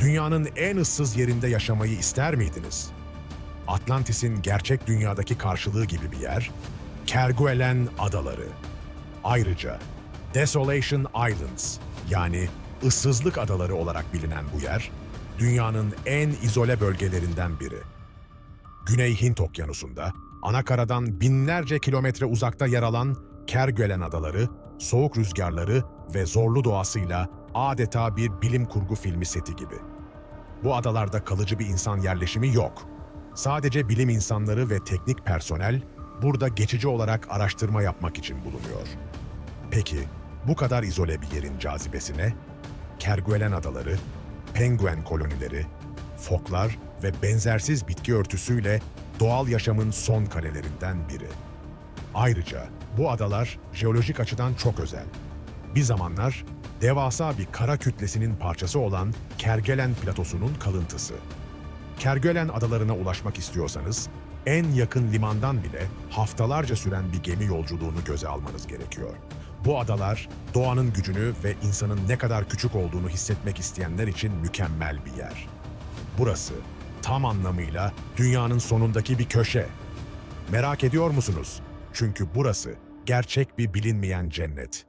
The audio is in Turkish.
Dünyanın en ıssız yerinde yaşamayı ister miydiniz? Atlantis'in gerçek dünyadaki karşılığı gibi bir yer, Kerguelen Adaları. Ayrıca Desolation Islands yani ıssızlık adaları olarak bilinen bu yer, dünyanın en izole bölgelerinden biri. Güney Hint Okyanusu'nda, anakaradan binlerce kilometre uzakta yer alan Kerguelen Adaları, soğuk rüzgarları ve zorlu doğasıyla adeta bir bilim kurgu filmi seti gibi. Bu adalarda kalıcı bir insan yerleşimi yok. Sadece bilim insanları ve teknik personel burada geçici olarak araştırma yapmak için bulunuyor. Peki bu kadar izole bir yerin cazibesi ne? Kerguelen adaları, penguen kolonileri, foklar ve benzersiz bitki örtüsüyle doğal yaşamın son kalelerinden biri. Ayrıca bu adalar jeolojik açıdan çok özel. Bir zamanlar devasa bir kara kütlesinin parçası olan Kerguelen platosunun kalıntısı. Kerguelen adalarına ulaşmak istiyorsanız en yakın limandan bile haftalarca süren bir gemi yolculuğunu göze almanız gerekiyor. Bu adalar doğanın gücünü ve insanın ne kadar küçük olduğunu hissetmek isteyenler için mükemmel bir yer. Burası tam anlamıyla dünyanın sonundaki bir köşe. Merak ediyor musunuz? Çünkü burası gerçek bir bilinmeyen cennet.